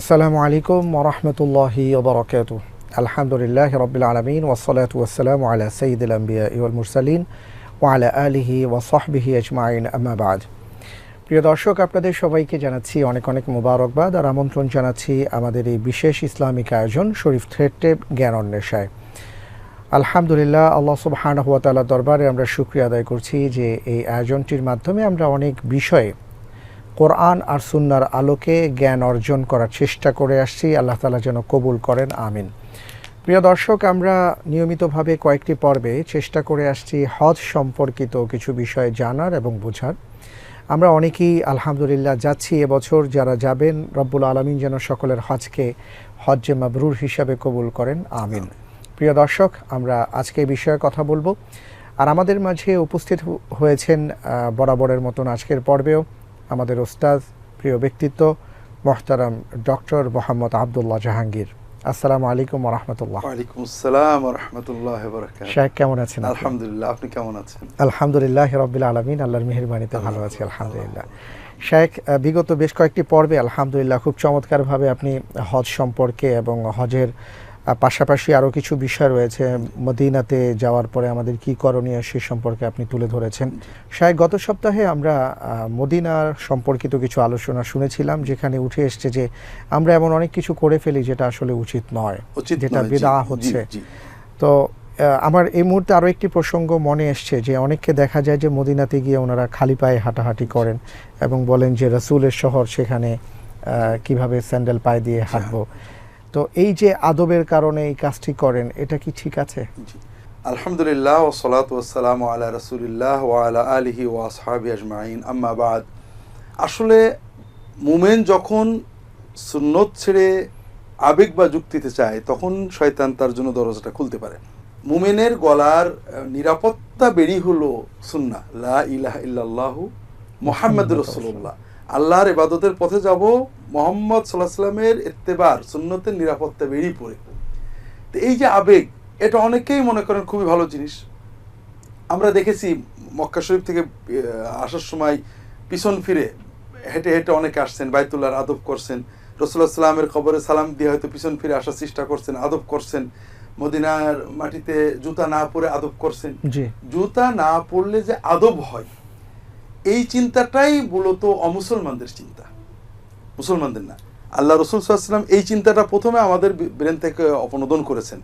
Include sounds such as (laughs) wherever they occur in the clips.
আসসালামু আলাইকুম ওরহমতুল্লাহি ওবরকাত আলহামদুলিল্লাহ রবিল আলমিন ওসলাত ওসালাম আলা সঈদুল আম্বিয়া ইউল মুরসালিন ওয়ালা আলিহি ওয়াসহবিহি আজমাইন আম্মাবাদ প্রিয় দর্শক, আপনাদের সবাইকে জানাচ্ছি অনেক অনেক মুবারকবাদ আর আমন্ত্রণ জানাচ্ছি আমাদের এই বিশেষ ইসলামিক আয়োজন শরীফ থ্রেডটেপ জ্ঞান অন্বেষায়। আলহামদুলিল্লাহ, আল্লাহ সুবহানাহু ওয়া তাআলার দরবারে আমরা শুক্রিয়া আদায় করছি যে এই আয়োজনটির মাধ্যমে আমরা অনেক বিষয়ে কোরআন আর সুন্নার আলোকে জ্ঞান অর্জন করার চেষ্টা করে আসছি। আল্লাহ তালা যেন কবুল করেন, আমিন। প্রিয় দর্শক, আমরা নিয়মিতভাবে কয়েকটি পর্বে চেষ্টা করে আসছি হজ সম্পর্কিত কিছু বিষয় জানার এবং বোঝার। আমরা অনেকেই আলহামদুলিল্লাহ যাচ্ছি এবছর, যারা যাবেন, রব্বুল আলমিন যেন সকলের হজকে হজ্জে মাবরুর হিসাবে কবুল করেন, আমিন। প্রিয় দর্শক, আমরা আজকে এই বিষয়ে কথা বলব। আর আমাদের মাঝে উপস্থিত হয়েছেন বরাবরের মতন আজকের পর্বেও আমাদের ওস্তাদ প্রিয় ব্যক্তিত্ব মোহতারাম ডক্টর মোহাম্মদ আবদুল্লাহ জাহাঙ্গীর। আসসালামু আলাইকুম রহমতুল্লাহ। ওয়ালাইকুম আসসালাম রহমতুল্লাহ বরকাত কেমন আছেন আলহামদুলিল্লাহ আপনি কেমন আছেন? আলহামদুলিল্লাহ রবিল আলমিন আল্লাহর মেহরবানিতে ভালো আছি আলহামদুলিল্লাহ। শেখ বিগত বেশ কয়েকটি পর্বে আলহামদুলিল্লাহ খুব চমৎকারভাবে আপনি হজ সম্পর্কে এবং হজের পাশাপাশি আরও কিছু বিষয় রয়েছে। মদিনাতে যাওয়ার পরে আমাদের কি করণীয় সে সম্পর্কে আপনি তুলে ধরেছেন। সাহেব গত সপ্তাহে আমরা মদিনার সম্পর্কিত কিছু আলোচনা শুনেছিলাম যেখানে উঠে এসছে যে আমরা এমন অনেক কিছু করে ফেলি যেটা আসলে উচিত নয় যেটা বিদা হচ্ছে। তো আমার এই মুহূর্তে আরও একটি প্রসঙ্গ মনে এসছে যে অনেককে দেখা যায় যে মদিনাতে গিয়ে ওনারা খালি পায়ে হাঁটাহাঁটি করেন এবং বলেন যে রসুলের শহর সেখানে কীভাবে স্যান্ডেল পায়ে দিয়ে হাঁটবো। তো এই যে আদবের কারণে এই কাজটি করেন এটা কি ঠিক আছে? আলহামদুলিল্লাহ ও সালাত ওসালাম আলা রসুলিল্লাহ আলা আলিহি ও আসহাবি আজমাইন। আম্মা বাদ। আসলে মুমেন যখন সুন্নত ছেড়ে আবেগ বা যুক্তিতে চায় তখন শয়তান তার জন্য দরজাটা খুলতে পারে। মুমেনের গলার নিরাপত্তা বেরি হলো সুন্না লা ইলাহা ইল্লাল্লাহু মোহাম্মদ রসুল্লাহ আল্লাহর ইবাদতের পথে যাব মোহাম্মদ সাল্লাহ সাল্লামের ইত্তেবার সুন্নতের নিরাপত্তা বেরিয়ে পড়ে। তো এই যে আবেগ এটা অনেকেই মনে করেন খুবই ভালো জিনিস। আমরা দেখেছি মক্কা শরীফ থেকে আসার সময় পিছন ফিরে হেঁটে হেঁটে অনেকে আসছেন বাইতুল্লাহর আদব করছেন। রসুল্লাহ সাল্লামের খবরে সালাম দিয়ে হয়তো পিছন ফিরে আসার চেষ্টা করছেন আদব করছেন। মদিনার মাটিতে জুতা না পরে আদব করছেন। জুতা না পড়লে যে আদব হয় এই চিন্তাটাই মূলত অমুসলমানদের চিন্তা। মুসলমানদের না। আল্লাহ রসুল সাল্লাম এই চিন্তাটা প্রথমে আমাদের ব্রেন থেকে অপনোদন করেছেন।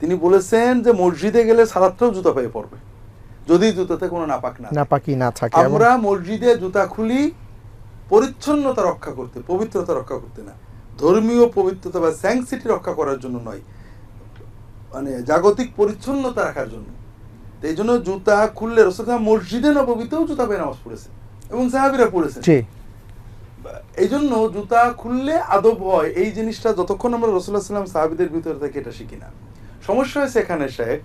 তিনি বলেছেন যে মসজিদে গেলে সারাত্রেও জুতা পায়ে পড়বে। যদি জুতাতে কোনো নাপাক না নাপাকি না থাকে আমরা মসজিদে জুতা খুলি পরিচ্ছন্নতা রক্ষা করতে পবিত্রতা রক্ষা করতে না। ধর্মীয় পবিত্রতা বা স্যাংসিটি রক্ষা করার জন্য নয়। মানে জাগতিক পরিচ্ছন্নতা রাখার জন্য। তো এই জন্য জুতা খুললে রসুল মসজিদে নবমীতেও জুতা পেয়ে নামাজ পড়েছে এবং সাহাবিরা পড়েছেন জি। এই জন্য জুতা খুললে আদব হয় এই জিনিসটা যতক্ষণ আমরা রসুল্লাহ সাল্লাম সাহাবিদের ভিতরে থেকে এটা শিখি না। সমস্যা হয়েছে এখানে শেখ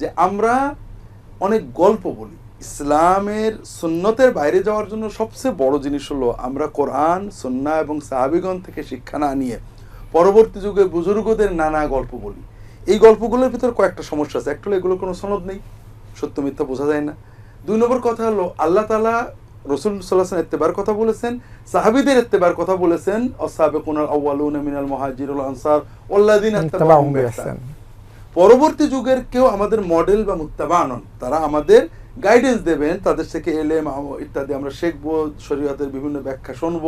যে আমরা অনেক গল্প বলি। ইসলামের সুন্নতের বাইরে যাওয়ার জন্য সবচেয়ে বড় জিনিস হলো আমরা কোরআন সন্না এবং সাহাবিগণ থেকে শিক্ষা না নিয়ে পরবর্তী যুগে বুজুর্গদের নানা গল্প বলি। এই গল্পগুলোর ভিতর কয়েকটা সমস্যা আছে। একটা হলো এগুলোর কোনো সনদ নেই। সত্য মিথ্যা বোঝা যায় না দুই নম্বর কথা হলো আল্লাহ তালা রসুল সাল্লাহ এত্তেবার কথা বলেছেন সাহাবিদের এত্তেবার কথা বলেছেন অসাবেকুন আউয়ালুন মিনাল মুহাজিরুল আনসার। বিইহসান। পরবর্তী যুগের কেউ আমাদের মডেল বা মুত্তাবা নন তারা আমাদের গাইডেন্স দেবেন তাদের থেকে এলেম আম- ইত্যাদি আমরা শিখব শরীয়তের বিভিন্ন ব্যাখ্যা শুনব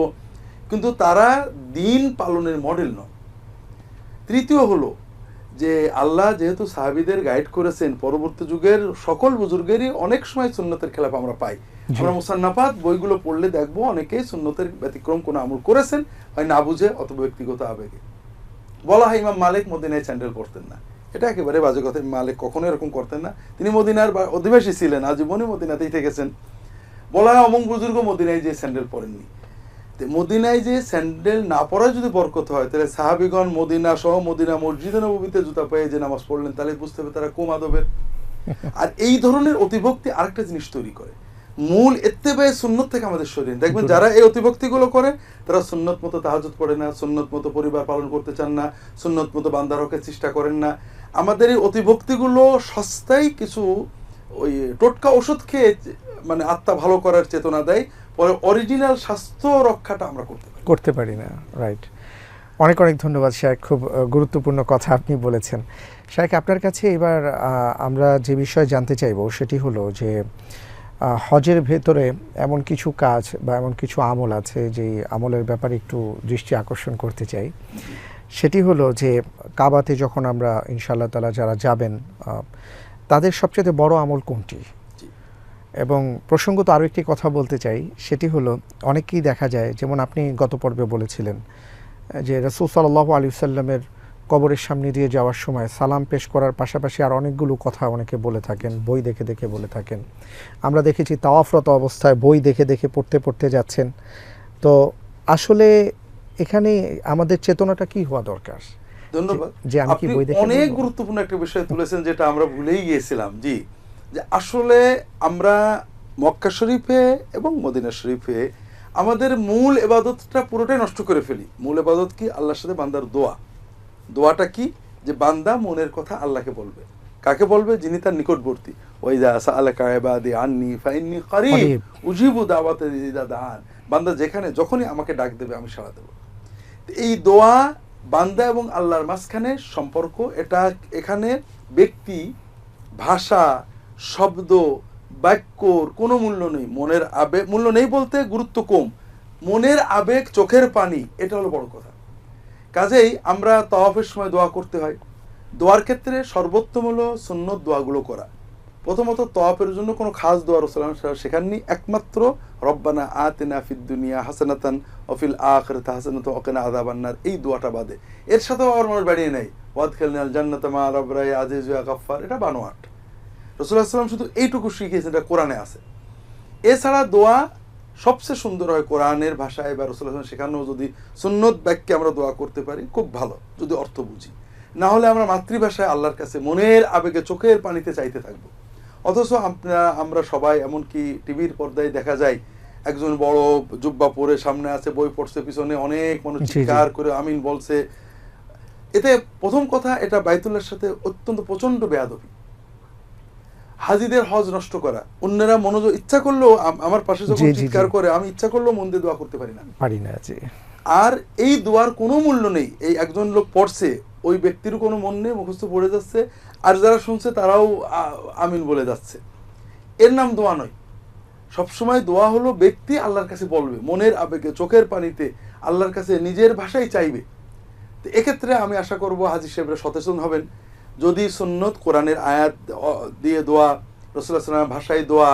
কিন্তু তারা দিন পালনের মডেল নয় তৃতীয় হলো যে আল্লাহ যেহেতু সাহাবিদের গাইড করেছেন পরবর্তী যুগের সকল বুজুর্গেরই অনেক সময় সুন্নতের খেলাফ আমরা পাই। আমরা মুসান্নাফাত বইগুলো পড়লে দেখব অনেকেই সুন্নতের ব্যতিক্রম কোনো আমল করেছেন হয় না বুঝে অথবা ব্যক্তিগত আবেগে। বলা হয় ইমাম মালিক মদিনায় স্যান্ডেল পরতেন না। এটা একেবারে বাজে কথা মালিক কখনো এরকম করতেন না। তিনি মদিনার অধিবাসী ছিলেন আজীবনই মদিনাতেই থেকেছেন। বলা হয় অমং বুজুর্গ মদিনায় যে স্যান্ডেল পরেননি। তো মদিনায় যে স্যান্ডেল না পরায় যদি বরকত হয় তাহলে সাহাবিগণ মদিনা সহ মদিনা মসজিদে নবীতে জুতা পায়ে যে নামাজ পড়লেন তাহলে বুঝতে হবে তারা কোম আদবের। (laughs) আর এই ধরনের অতিভক্তি আরেকটা জিনিস তৈরি করে। মূল এত্তেবায় সুন্নত থেকে আমাদের শরীর দেখবেন যারা এই অতিভক্তিগুলো করে তারা সুন্নত মতো তাহাজুদ পড়ে না সুন্নত মতো পরিবার পালন করতে চান না সুন্নত মতো বান্দার হকের চেষ্টা করেন না। আমাদের এই অতিভক্তিগুলো সস্তায় কিছু ওই টোটকা ওষুধ খেয়ে মানে আত্মা ভালো করার চেতনা দেয়। পরে অরিজিনাল স্বাস্থ্য রক্ষাটা আমরা করতে পারি। করতে পারি না রাইট অনেক অনেক ধন্যবাদ শেখ খুব গুরুত্বপূর্ণ কথা আপনি বলেছেন। শেখ আপনার কাছে এবার আমরা যে বিষয়ে জানতে চাইব সেটি হলো যে হজের ভেতরে এমন কিছু কাজ বা এমন কিছু আমল আছে যে আমলের ব্যাপারে একটু দৃষ্টি আকর্ষণ করতে চাই। সেটি হলো যে, কাবাতে যখন আমরা ইনশাআল্লাহ তালা যারা যাবেন তাদের সবচেয়ে বড় আমল কোনটি। এবং প্রসঙ্গত আরও একটি কথা বলতে চাই সেটি হলো অনেকেই দেখা যায় যেমন আপনি গত পর্বে বলেছিলেন যে রসুল সাল্লাহ আলী সাল্লামের কবরের সামনে দিয়ে যাওয়ার সময় সালাম পেশ করার পাশাপাশি আর অনেকগুলো কথা অনেকে বলে থাকেন বই দেখে দেখে বলে থাকেন। আমরা দেখেছি তাওয়াফরত অবস্থায় বই দেখে দেখে পড়তে পড়তে যাচ্ছেন। তো আসলে এখানে আমাদের চেতনাটা কি হওয়া দরকার? ধন্যবাদ। যে আমি কি বই দেখে অনেক গুরুত্বপূর্ণ একটা বিষয় তুলেছেন যেটা আমরা ভুলেই গিয়েছিলাম জি। যে আসলে আমরা মক্কা শরীফে এবং মদিনা শরীফে আমাদের মূল এবাদতটা পুরোটাই নষ্ট করে ফেলি। মূল এবাদত কি? আল্লাহর সাথে বান্দার দোয়া। দোয়াটা কি? যে বান্দা মনের কথা আল্লাহকে বলবে। কাকে বলবে? যিনি তার নিকটবর্তী। ওইদা সাআলাকা ইবাদি আন্নি ফাইন্নি করিব। উজিবু দাওয়াতে দান বান্দা যেখানে যখনই আমাকে ডাক দেবে আমি সাড়া দেবো। এই দোয়া বান্দা এবং আল্লাহর মাঝখানে সম্পর্ক এটা এখানে ব্যক্তি ভাষা শব্দ, বাক্যর কোনো মূল্য নেই। মনের আবেগ, মূল্য নেই বলতে গুরুত্ব কম। মনের আবেগ চোখের পানি, এটা হলো বড় কথা। কাজেই আমরা তওয়াফের সময় দোয়া করতে হয়। দোয়ার ক্ষেত্রে সর্বোত্তম হলো সুন্নত দোয়াগুলো করা। প্রথমত তওয়াফের জন্য কোনো খাস দোয়া রসুলাম শেখাননি। একমাত্র রব্বানা আতেনা দুনিয়া হাসানাতান অফিল আখরাত হাসানাত ওয়াকিনা আযাবান্নার এই দোয়াটা বাদে। এর সাথেও আবার মানুষ বাড়িয়ে নেয় ওয়াদ খেলনাল জান্নাত মা রবরাই আজিজ গাফফার। এটা বানোয়াট। রসুল্লাহ সাল্লাম শুধু এইটুকু শিখিয়েছেন এটা কোরআনে আছে। এছাড়া দোয়া সবচেয়ে সুন্দর হয় কোরআনের ভাষায় বা রসুল্লাহ শেখানো যদি সুন্নত বাক্যে আমরা দোয়া করতে পারি খুব ভালো যদি অর্থ বুঝি। না হলে আমরা মাতৃভাষায় আল্লাহর কাছে মনের আবেগে চোখের পানিতে চাইতে থাকব। অথচ আপনারা আমরা সবাই এমনকি টিভির পর্দায় দেখা যায় একজন বড় জুব্বা পরে সামনে আছে বই পড়ছে পিছনে অনেক মানুষ। চিৎকার করে আমিন বলছে। এতে প্রথম কথা এটা বাইতুল্লাহর সাথে অত্যন্ত প্রচণ্ড বেয়াদবি। হাজিদের হজ নষ্ট করা। অন্যরা মনোযোগ ইচ্ছা করলেও আমার পাশে যখন জি, জি, জি। চিৎকার করে আমি ইচ্ছা করলেও মন দিয়ে দোয়া করতে পারি না। পারি না যে আর এই দোয়ার কোনো মূল্য নেই। এই একজন লোক পড়ছে ওই ব্যক্তির কোনো মন নেই মুখস্থ পড়ে যাচ্ছে আর যারা শুনছে তারাও আমিন বলে যাচ্ছে। এর নাম দোয়া নয়। সবসময় দোয়া হলো ব্যক্তি আল্লাহর কাছে বলবে মনের আবেগে চোখের পানিতে আল্লাহর কাছে নিজের ভাষাই চাইবে। তো এক্ষেত্রে আমি আশা করব হাজি সাহেবরা সচেতন হবেন। যদি সুন্নত কোরআনের আয়াত দিয়ে দোয়া রসুল্লাহ সাল্লাম ভাষায় দোয়া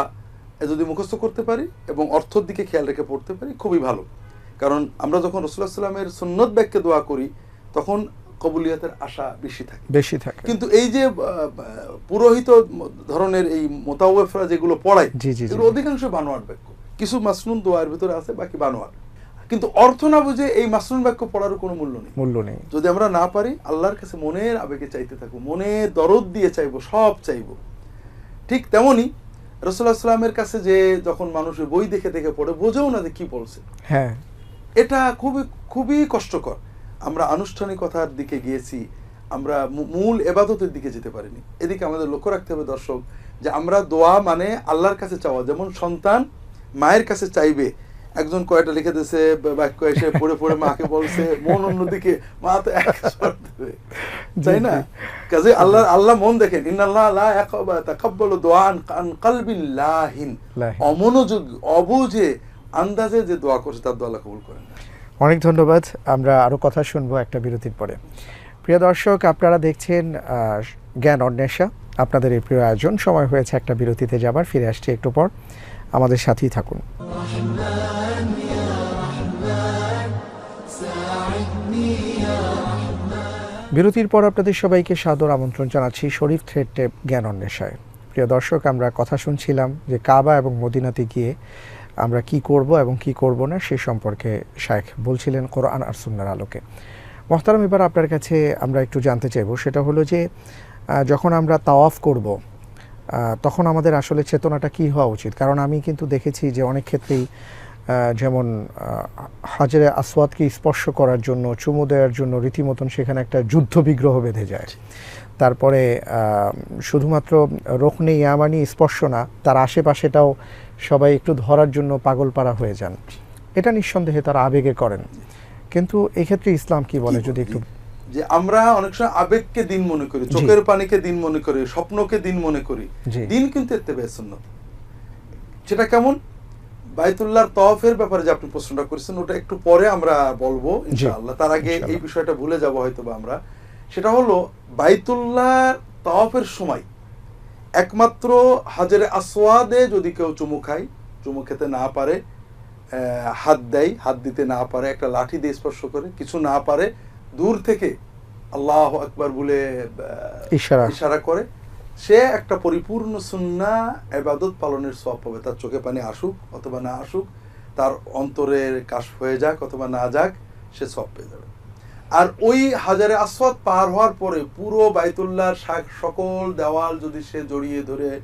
যদি মুখস্থ করতে পারি এবং অর্থর দিকে খেয়াল রেখে পড়তে পারি খুবই ভালো। কারণ আমরা যখন রসুল্লাহ সাল্লামের সুন্নত বাক্যে দোয়া করি তখন কবুলিয়াতের আশা বেশি থাকে। বেশি থাকে। কিন্তু এই যে পুরোহিত ধরনের এই মোতাওয়েফরা যেগুলো পড়ায়। এগুলো অধিকাংশ বানোয়ার বাক্য কিছু মাসনুন দোয়ার ভিতরে আছে বাকি বানোয়ার। কিন্তু অর্থ না বুঝে এই মাসনুন বাক্য পড়ারও কোনো মূল্য নেই। মূল্য নেই। যদি আমরা না পারি আল্লাহর কাছে মনের আবেগে চাইতে থাকব মনে দরদ দিয়ে চাইব সব চাইব। ঠিক তেমনি রসুল্লাহ সাল্লামের কাছে যে যখন মানুষ বই দেখে দেখে পড়ে বোঝেও না যে কি বলছে। হ্যাঁ। এটা খুবই খুবই কষ্টকর। আমরা আনুষ্ঠানিকতার দিকে গিয়েছি আমরা মূল এবাদতের দিকে যেতে পারিনি। এদিকে আমাদের লক্ষ্য রাখতে হবে দর্শক যে আমরা দোয়া মানে আল্লাহর কাছে চাওয়া। যেমন সন্তান মায়ের কাছে চাইবে একজন কয়টা লিখে দিয়েছে বাক্য এসে পড়ে পড়ে মাকে বলছে মন অন্যদিকে মা তো এক তাই না? কাজে আল্লাহ আল্লাহ মন দেখেন ইন্নাল্লাহ লা ইয়াকবা তাকাব্বালু দুআন আন কালবিন লাহিন। লাহিন। অমনোযোগ অবুঝে আন্দাজে যে দোয়া করছে তার দোয়া আল্লাহ কবুল করেন। অনেক ধন্যবাদ। আমরা আরও কথা শুনব একটা বিরতির পরে। প্রিয় দর্শক আপনারা দেখছেন আহ, জ্ঞান অন্বেষা। আপনাদের এই প্রিয় আয়োজন সময় হয়েছে একটা বিরতিতে যাবার ফিরে আসছি একটু পর। আমাদের সাথেই থাকুন। বিরতির পর আপনাদের সবাইকে সাদর আমন্ত্রণ জানাচ্ছি শরীফ থ্রেড জ্ঞান অন্বেষায়। প্রিয় দর্শক, আমরা কথা শুনছিলাম যে কাবা এবং মদিনাতে গিয়ে আমরা কি করব এবং কি করব না সে সম্পর্কে শায়েখ বলছিলেন কোরআন আর সুন্নার আলোকে। মোহতারাম, এবার আপনার কাছে আমরা একটু জানতে চাইব। সেটা হলো যে যখন আমরা তাওয়াফ করব তখন আমাদের আসলে চেতনাটা কি হওয়া উচিত? কারণ আমি কিন্তু দেখেছি যে অনেক ক্ষেত্রেই যেমন হাজারে আসওয়াদকে স্পর্শ করার জন্য চুমু দেওয়ার জন্য রীতিমতন সেখানে একটা যুদ্ধ বিগ্রহ বেঁধে যায়। তারপরে শুধুমাত্র রোকনে ইয়ামানি স্পর্শ না তার আশেপাশেটাও সবাই একটু ধরার জন্য পাগল পাড়া হয়ে যান। এটা নিঃসন্দেহে তারা আবেগে করেন। কিন্তু এক্ষেত্রে ইসলাম কি বলে যদি একটু যে আমরা অনেক সময় আবেগকে দিন মনে করি চোখের পানিকে দিন মনে করি স্বপ্নকে দিন মনে করি। দিন কিন্তু এতে সুন্নত সেটা কেমন? বাইতুল্লাহর তওয়াফের ব্যাপারে যে আপনি প্রশ্নটা করেছেন ওটা একটু পরে আমরা বলব ইনশাআল্লাহ। তার আগে এই বিষয়টা ভুলে যাব হয়তো বা আমরা। সেটা হলো বাইতুল্লাহ তওয়াফের সময় একমাত্র হাজারে আসওয়াদে যদি কেউ চুমু খায় চুমু খেতে না পারে আহ, হাত দেয় হাত দিতে না পারে একটা লাঠি দিয়ে স্পর্শ করে কিছু না পারে দূর থেকে আল্লাহ আকবার বলে ইশারা। ইশারা করে। সে একটা পরিপূর্ণ সুন্না এবাদত পালনের সব পাবে। তার চোখে পানি আসুক অথবা না আসুক তার অন্তরের কাশ হয়ে যাক অথবা না যাক সে সব পেয়ে যাবে। আর ওই হাজারে আসওয়াদ পার হওয়ার পরে পুরো বাইতুল্লাহর শাক- সকল দেওয়াল যদি সে জড়িয়ে ধরে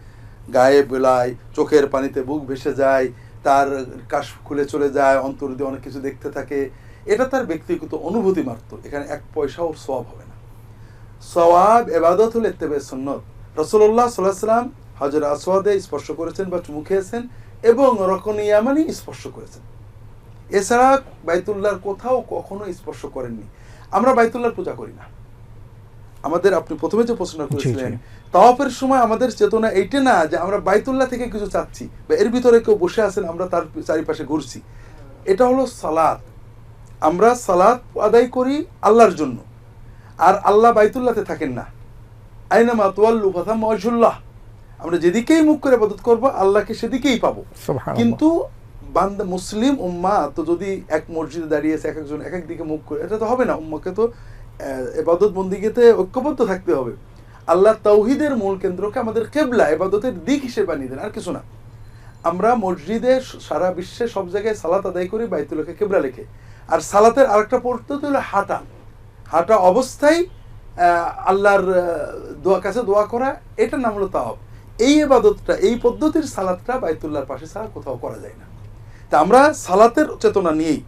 গায়ে বেলায় চোখের পানিতে বুক ভেসে যায় তার কাশ খুলে চলে যায় অন্তর দিয়ে অনেক কিছু দেখতে থাকে এটা তার ব্যক্তিগত অনুভূতি মাত্র। এখানে এক পয়সাও সওয়াব হবে না। সওয়াব এবাদত হলে ইত্তেবে সুন্নত। রসুল্লাহ সাল্লাহ সাল্লাম হজর আসওয়াদে স্পর্শ করেছেন বা চুমু খেয়েছেন এবং রকন ইয়ামানি স্পর্শ করেছেন। এছাড়া বাইতুল্লাহর কোথাও কখনো স্পর্শ করেননি। আমরা বাইতুল্লাহর পূজা করি না। আমাদের আপনি প্রথমে যে প্রশ্ন করেছিলেন। তাওয়াফের সময় আমাদের চেতনা এইটা না যে আমরা বাইতুল্লাহ থেকে কিছু চাচ্ছি বা এর ভিতরে কেউ বসে আছেন আমরা তার চারিপাশে ঘুরছি। এটা হলো সালাত। আমরা সালাত আদায় করি আল্লাহর জন্য। আর আল্লাহ বাইতুল্লাহতে থাকেন না। আইনা মাতোয়াল্লু কথা মজুল্লাহ আমরা যেদিকেই মুখ করে মদত করব আল্লাহকে সেদিকেই পাবো। কিন্তু বান্দা মুসলিম উম্মা তো যদি এক মসজিদে দাঁড়িয়ে আছে এক একজন এক এক দিকে মুখ করে এটা তো হবে না। উম্মাকে তো এবাদত বন্দিগিতে ঐক্যবদ্ধ থাকতে হবে। আল্লাহ তৌহিদের মূল কেন্দ্রকে আমাদের কেবলা এবাদতের দিক হিসেবে বানিয়ে দেন আর কিছু না। আমরা মসজিদে সারা বিশ্বে সব জায়গায় সালাত আদায় করি বাইতুল্লাহকে কেবলা লেখে। আর সালাতের আরেকটা পদ্ধতি হলো হাঁটা। হাঁটা অবস্থায় আল্লাহর দোয়া কাছে দোয়া করা, এটার নাম হলো তাওয়াব এই এবাদতটা এই পদ্ধতির সালাদটা বাইতুল্লাহর পাশে ছাড়া কোথাও করা যায় না। তা আমরা সালাতের চেতনা নিয়েই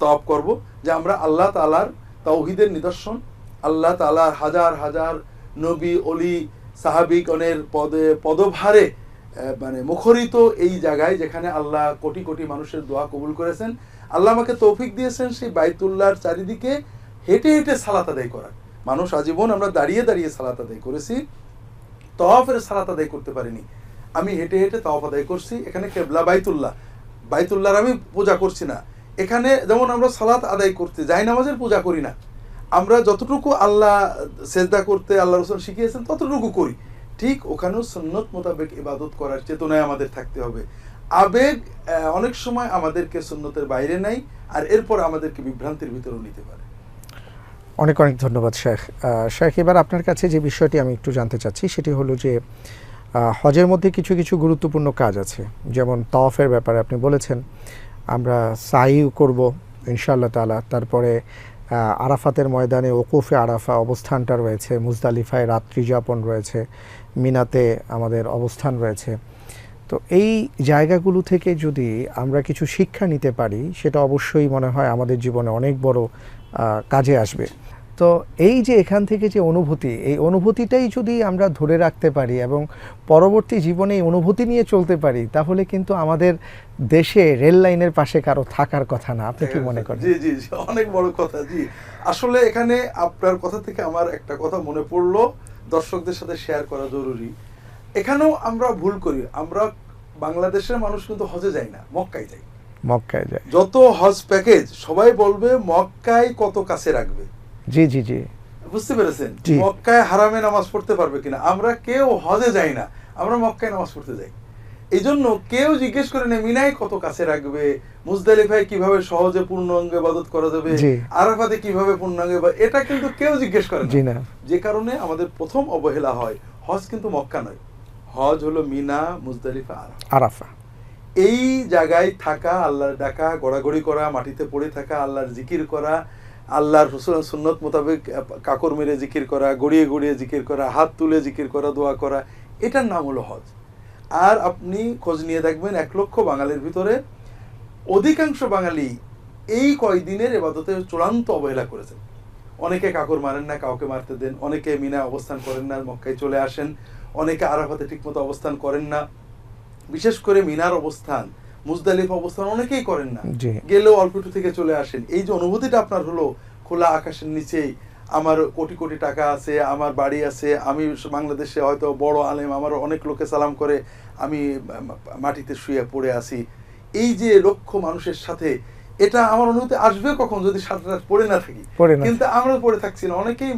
তওয়াব করব, যে আমরা আল্লাহ তালার তৌহিদের নিদর্শন, আল্লাহ তালার হাজার হাজার নবী, অলি, সাহাবিগণের পদে, পদভারে মানে মুখরিত এই জায়গায় যেখানে আল্লাহ কোটি কোটি মানুষের দোয়া কবুল করেছেন আল্লাহ আমাকে তৌফিক দিয়েছেন সেই বাইতুল্লাহর চারিদিকে হেঁটে হেঁটে সালাত আদায় করার। মানুষ আজীবন আমরা দাঁড়িয়ে দাঁড়িয়ে সালাত আদায় করেছি। তহফের সালাত আদায় করতে পারিনি। আমি হেঁটে হেঁটে তওয়াফ আদায় করছি, এখানে কেবলা বাইতুল্লাহ। বাইতুল্লাহর আমি পূজা করছি না। এখানে যেমন আমরা সালাত আদায় করতে যাই, নামাজের পূজা করি না। আমরা যতটুকু আল্লাহ সেজদা করতে আল্লাহ রসুল শিখিয়েছেন, ততটুকু করি। ঠিক ওখানেও সুন্নত মোতাবেক ইবাদত করার চেতনায় আমাদের থাকতে হবে। আবেগ অনেক সময় আমাদেরকে সুন্নতের বাইরে নেয় আর এরপর আমাদেরকে বিভ্রান্তির ভিতরেও নিতে পারে। অনেক অনেক ধন্যবাদ, শেখ। শেখ, এবার আপনার কাছে যে বিষয়টি আমি একটু জানতে চাচ্ছি, সেটি হলো যে হজের মধ্যে কিছু কিছু গুরুত্বপূর্ণ কাজ আছে। যেমন তওয়াফের ব্যাপারে আপনি বলেছেন, আমরা সাইও করব ইনশাআল্লাহ তাআলা। তারপরে আরাফাতের ময়দানে ওকুফে আরাফা অবস্থানটা রয়েছে, মুজদালিফায় রাত্রি যাপন রয়েছে, মিনাতে আমাদের অবস্থান রয়েছে। তো এই জায়গাগুলো থেকে যদি আমরা কিছু শিক্ষা নিতে পারি, সেটা অবশ্যই মনে হয় আমাদের জীবনে অনেক বড় কাজে আসবে। তো এই যে এখান থেকে যে অনুভূতি, এই অনুভূতিটাই যদি আমরা ধরে রাখতে পারি এবং পরবর্তী জীবনে এই অনুভূতি নিয়ে চলতে পারি, তাহলে কিন্তু আমাদের দেশে রেল লাইনের পাশে কারও থাকার কথা না। আপনি কি মনে করেন? জি জি অনেক বড় কথা, জি। আসলে এখানে আপনার কথা থেকে আমার একটা কথা মনে পড়ল। দর্শকদের সাথে শেয়ার করা জরুরি। এখানেও আমরা ভুল করি। আমরা বাংলাদেশের মানুষ কিন্তু হজে যাই না মক্কায় যাই। মক্কায় যায় যত হজ প্যাকেজ সবাই বলবে মক্কায় কত কাছে রাখবে। জি জি জি। বুঝতে পেরেছেন? মক্কায় হারামে নামাজ পড়তে পারবে কিনা? আমরা কেউ হজে যাই না আমরা মক্কায় নামাজ পড়তে যাই। এই জন্য কেউ জিজ্ঞেস করে না মিনায় কত কাছে রাখবে? মুজদালিফায় কীভাবে সহজে পূর্ণাঙ্গ ইবাদত করা যাবে। আরাফাতে কীভাবে পূর্ণাঙ্গ এটা কিন্তু কেউ জিজ্ঞেস করে না। যে কারণে আমাদের প্রথম অবহেলা হয় হজ কিন্তু মক্কা নয়। হজ হলো মিনা মুজদালিফা আরাফা। এই জায়গায় থাকা আল্লাহর ডাকা গড়াগড়ি করা মাটিতে পড়ে থাকা আল্লাহর জিকির করা আল্লাহর রসুল সুন্নত মোতাবেক কাকর মেরে জিকির করা গড়িয়ে গড়িয়ে জিকির করা হাত তুলে জিকির করা দোয়া করা এটার নাম হলো হজ। আর আপনি খোঁজ নিয়ে দেখবেন এক লক্ষ বাঙালির ভিতরে অধিকাংশ বাঙালি এই কয়দিনের এবাদতে চূড়ান্ত অবহেলা করেছেন। অনেকে কাকর মারেন না কাউকে মারতে দেন অনেকে মিনা অবস্থান করেন না মক্কায় চলে আসেন অনেকে আরাফাতে ঠিকমতো অবস্থান করেন না। বিশেষ করে মিনার অবস্থান মুজদালিফ অবস্থান অনেকেই করেন না। গেলেও অল্প একটু থেকে চলে আসেন। এই যে অনুভূতিটা আপনার হলো খোলা আকাশের নিচেই আমার কোটি কোটি টাকা আছে আমার বাড়ি আছে আমি বাংলাদেশে হয়তো বড় আলেম আমার অনেক লোকে সালাম করে আমি মাটিতে শুয়ে পড়ে আছি। এই যে লক্ষ মানুষের সাথে এটা আমার অনুভূতি আসবে কখন যদি সাত রাত পড়ে না থাকি। কিন্তু আমরা পড়ে থাকছি না। অনেকেই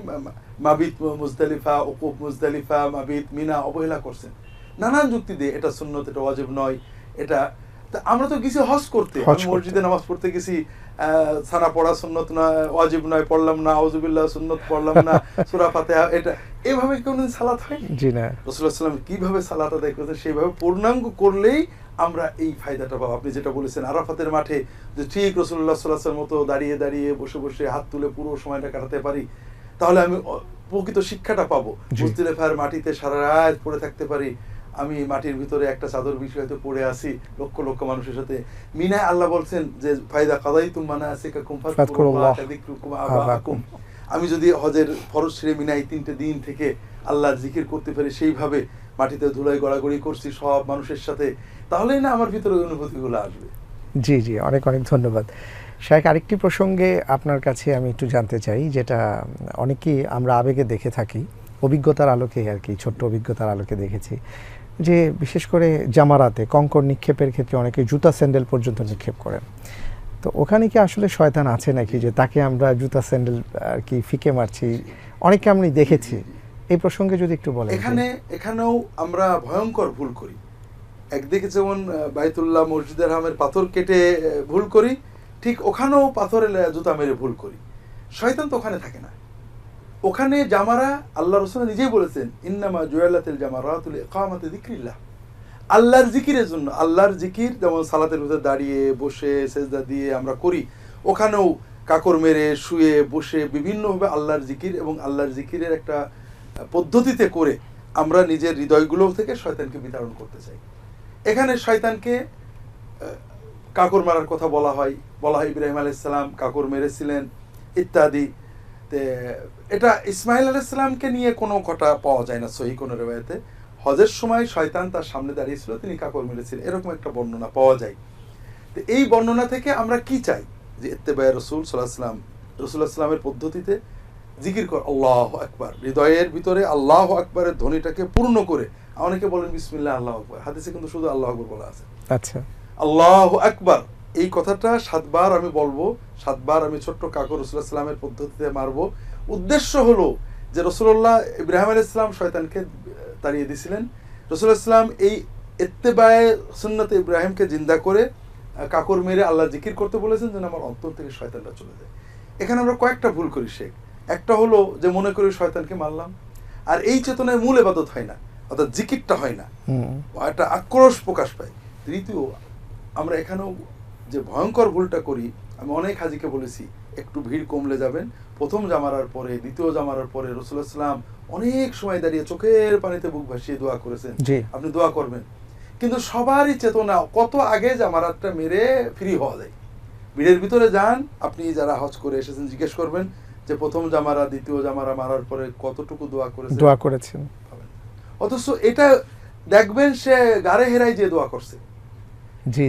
মাবিত মুজদালিফা উকুব মুজদালিফা মাবিত মিনা অবহেলা করছেন। নানান যুক্তি দিয়ে এটা সুন্নত এটা ওয়াজিব নয় এটা আমরা তো গেছি হজ করতে। মসজিদে নামাজ পড়তে গেছি সানা পড়া সুন্নত না ওয়াজিব নয় পড়লাম না আউজুবিল্লাহ সুন্নত পড়লাম না (laughs) সূরা ফাতিহা এটা এভাবে কোনদিন সালাত হয় জি না। রসুল্লাহ সাল্লাম কীভাবে সালাত আদায় করেছেন সেইভাবে পূর্ণাঙ্গ করলেই আমরা এই ফায়দাটা পাবো। আপনি যেটা বলেছেন আরাফাতের মাঠে যে ঠিক রসুল্লাহ সাল্লাহ মতো দাঁড়িয়ে দাঁড়িয়ে বসে বসে হাত তুলে পুরো সময়টা কাটাতে পারি তাহলে আমি প্রকৃত শিক্ষাটা পাবো। জি। মুস্তিলেফার মাটিতে সারা রাত পড়ে থাকতে পারি। আমি মাটির ভিতরে একটা চাদর বিষয়তে পড়ে আসি লক্ষ লক্ষ মানুষের সাথে। মিনায় আল্লাহ বলছেন যে ফায়দা কাদাই তুম মানা আছে আমি যদি হজের ফরজ ছেড়ে মিনাই তিনটে দিন থেকে আল্লাহ জিকির করতে পারি সেইভাবে মাটিতে ধুলাই গড়াগড়ি করছি সব মানুষের সাথে তাহলেই না আমার ভিতরে অনুভূতিগুলো আসবে। জি জি অনেক অনেক ধন্যবাদ। শাহেক আরেকটি প্রসঙ্গে আপনার কাছে আমি একটু জানতে চাই, যেটা অনেকেই আমরা আবেগে দেখে থাকি, অভিজ্ঞতার আলোকে আর কি, ছোট্ট অভিজ্ঞতার আলোকে দেখেছি, যে বিশেষ করে জামারাতে কঙ্কর নিক্ষেপের ক্ষেত্রে অনেকে জুতা স্যান্ডেল পর্যন্ত নিক্ষেপ করেন। তো ওখানে কি আসলে শয়তান আছে নাকি, যে তাকে আমরা জুতা স্যান্ডেল আর কি ফিকে মারছি? অনেকে আমি দেখেছি। এই প্রসঙ্গে যদি একটু বলেন। এখানে, এখানেও আমরা ভয়ঙ্কর ভুল করি। একদিকে যেমন বাইতুল্লাহ মসজিদের হামের পাথর কেটে ভুল করি ঠিক ওখানেও পাথরে জুতা মেরে ভুল করি। শয়তান তো ওখানে থাকে না। ওখানে জামারা আল্লাহ রসুল নিজেই বলেছেন, ইন্নামা জুয়াল্লাতিল জামারাতুল ইকামাতে যিকরিল্লাহ। আল্লাহর জিকিরের জন্য, আল্লাহর জিকির যেমন সালাতের ভিতরে দাঁড়িয়ে বসে, সেজদা দিয়ে আমরা করি, ওখানেও কাকর মেরে, শুয়ে বসে বিভিন্নভাবে আল্লাহর জিকির এবং আল্লাহর জিকিরের একটা পদ্ধতিতে করে আমরা নিজের হৃদয়গুলো থেকে শয়তানকে বিতাড়ন করতে চাই। এখানে শয়তানকে কাকর মারার কথা বলা হয় বলা হয় ইব্রাহিম আলাইসালাম কাকর মেরেছিলেন, ইত্যাদি। এটা ইসমাইল আলাইসালামকে নিয়ে কোনো কথা পাওয়া যায় না, সহি কোনো রেবায়তে হজের সময় শয়তান তার সামনে দাঁড়িয়েছিল, তিনি কাকর মেরেছিলেন, এরকম একটা বর্ণনা পাওয়া যায়। তো, এই বর্ণনা থেকে আমরা কি চাই? যে ইত্তেবায় রসুল সাল্লাহাম রসুল্লাহ সাল্লামের পদ্ধতিতে জিকির কর, আল্লাহ আকবার, হৃদয়ের ভিতরে আল্লাহ আকবরের ধ্বনিটাকে পূর্ণ করে, অনেকে বলেন বিসমিল্লা আল্লাহ আকবর, হাদিসে কিন্তু শুধু আল্লাহ আকবর বলা আছে। আচ্ছা। আল্লাহ আকবার। এই কথাটা সাতবার আমি বলব সাতবার আমি ছোট্ট কাকর রসুল্লাহ সাল্লামের পদ্ধতিতে মারবো। উদ্দেশ্য হলো যে রসুল্লাহ ইব্রাহিম আলাইহিস সালাম শয়তানকে তাড়িয়ে দিছিলেন। রসুল্লাহ ইসলাম এই এত্তেবায় সুন্নতে ইব্রাহিমকে জিন্দা করে কাকর মেরে আল্লাহ জিকির করতে বলেছেন যেন আমার অন্তর থেকে শয়তানটা চলে যায়। এখানে আমরা কয়েকটা ভুল করি শেখ। একটা হলো যে মনে করি শয়তানকে মারলাম আর এই চেতনায় মূল এবাদত হয় না অর্থাৎ জিকিরটা হয় না। একটা আক্রোশ প্রকাশ পায়। তৃতীয় আমরা এখানেও যে ভয়ঙ্কর ভুলটা করি আমি অনেক হাজিকে বলেছি একটু ভিড় কমলে যাবেন। প্রথম জামারার পরে দ্বিতীয় জামারার পরে রসুল্লাহ ইসলাম অনেক সময় দাঁড়িয়ে চোখের পানিতে বুক ভাসিয়ে দোয়া করেছেন। আপনি দোয়া করবেন। কিন্তু সবারই চেতনা কত আগে জামারাতটা মেরে ফ্রি হওয়া যায়। ভিড়ের ভিতরে যান আপনি যারা হজ করে এসেছেন জিজ্ঞেস করবেন যে প্রথম জামারা দ্বিতীয় জামারা মারার পরে কতটুকু দোয়া করেছেন? দোয়া করেছেন। অথচ এটা দেখবেন সে গারে হেরাই যে দোয়া করছে।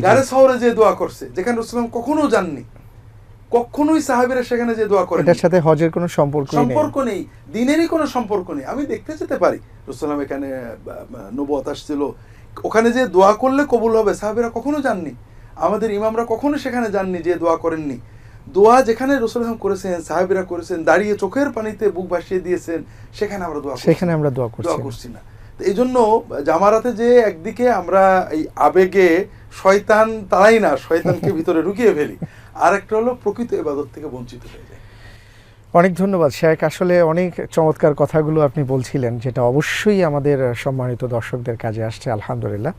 গারে শহরে যে দোয়া করছে যেখানে রসুলাম কখনো যাননি কখনোই সাহাবিরা সেখানে যে দোয়া করেন এটার সাথে হজের কোনো সম্পর্ক সম্পর্ক নেই দিনেরই কোনো সম্পর্ক নেই। আমি দেখতে যেতে পারি রসুলাম এখানে নবত আসছিল। ওখানে যে দোয়া করলে কবুল হবে সাহাবিরা কখনো যাননি আমাদের ইমামরা কখনো সেখানে যাননি যে দোয়া করেননি। দোয়া যেখানে রসুল করেছেন সাহাবিরা করেছেন দাঁড়িয়ে চোখের পানিতে বুক ভাসিয়ে দিয়েছেন সেখানে আমরা দোয়া সেখানে আমরা দোয়া দোয়া করছি করছি না। তো এই জন্য জামারাতে যে একদিকে আমরা এই আবেগে শয়তান তারাই না শয়তানকে ভিতরে ঢুকিয়ে ফেলি। আর একটা হলো প্রকৃত এবাদত থেকে বঞ্চিত হয়ে যায়। অনেক ধন্যবাদ। শেখ আসলে অনেক চমৎকার কথাগুলো আপনি বলছিলেন যেটা অবশ্যই আমাদের সম্মানিত দর্শকদের কাজে আসছে আলহামদুলিল্লাহ।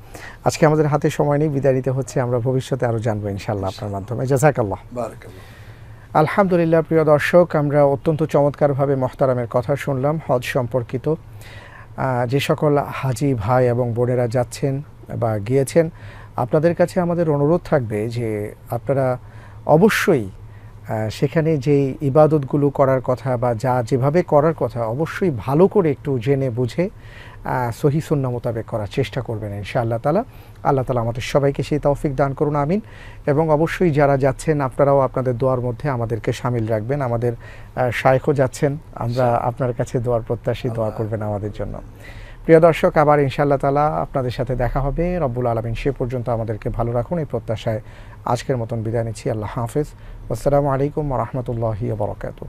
আজকে আমাদের হাতে সময় নেই বিদায় নিতে হচ্ছে আমরা ভবিষ্যতে আরও জানব ইনশাল্লাহ আপনার মাধ্যমে। জাজাকাল্লাহ আলহামদুলিল্লাহ প্রিয় দর্শক আমরা অত্যন্ত চমৎকারভাবে মহতারামের কথা শুনলাম হজ সম্পর্কিত। যে সকল হাজি ভাই এবং বোনেরা যাচ্ছেন বা গিয়েছেন আপনাদের কাছে আমাদের অনুরোধ থাকবে যে আপনারা অবশ্যই সেখানে যে ইবাদতগুলো করার কথা বা যা যেভাবে করার কথা অবশ্যই ভালো করে একটু জেনে বুঝে আহ, সহি সুন্না মোতাবেক করার চেষ্টা করবেন ইনশাআল্লাহ তালা আল্লাহ তালা আমাদের সবাইকে সেই তৌফিক দান করুন আমিন। এবং অবশ্যই যারা যাচ্ছেন আপনারাও আপনাদের দোয়ার মধ্যে আমাদেরকে সামিল রাখবেন। আমাদের শায়খও যাচ্ছেন আমরা আপনার কাছে দোয়ার প্রত্যাশী দোয়া করবেন আমাদের জন্য। প্রিয় দর্শক, আবার ইনশাআল্লাহ তালা আপনাদের সাথে দেখা হবে। রব্বুল আলমিন সে পর্যন্ত আমাদেরকে ভালো রাখুন। এই প্রত্যাশায় আজকের মতন বিদায় নিচ্ছি। আল্লাহ হাফিজ। আসসালামু আলাইকুম রহমতুল্লাহি বরকাতু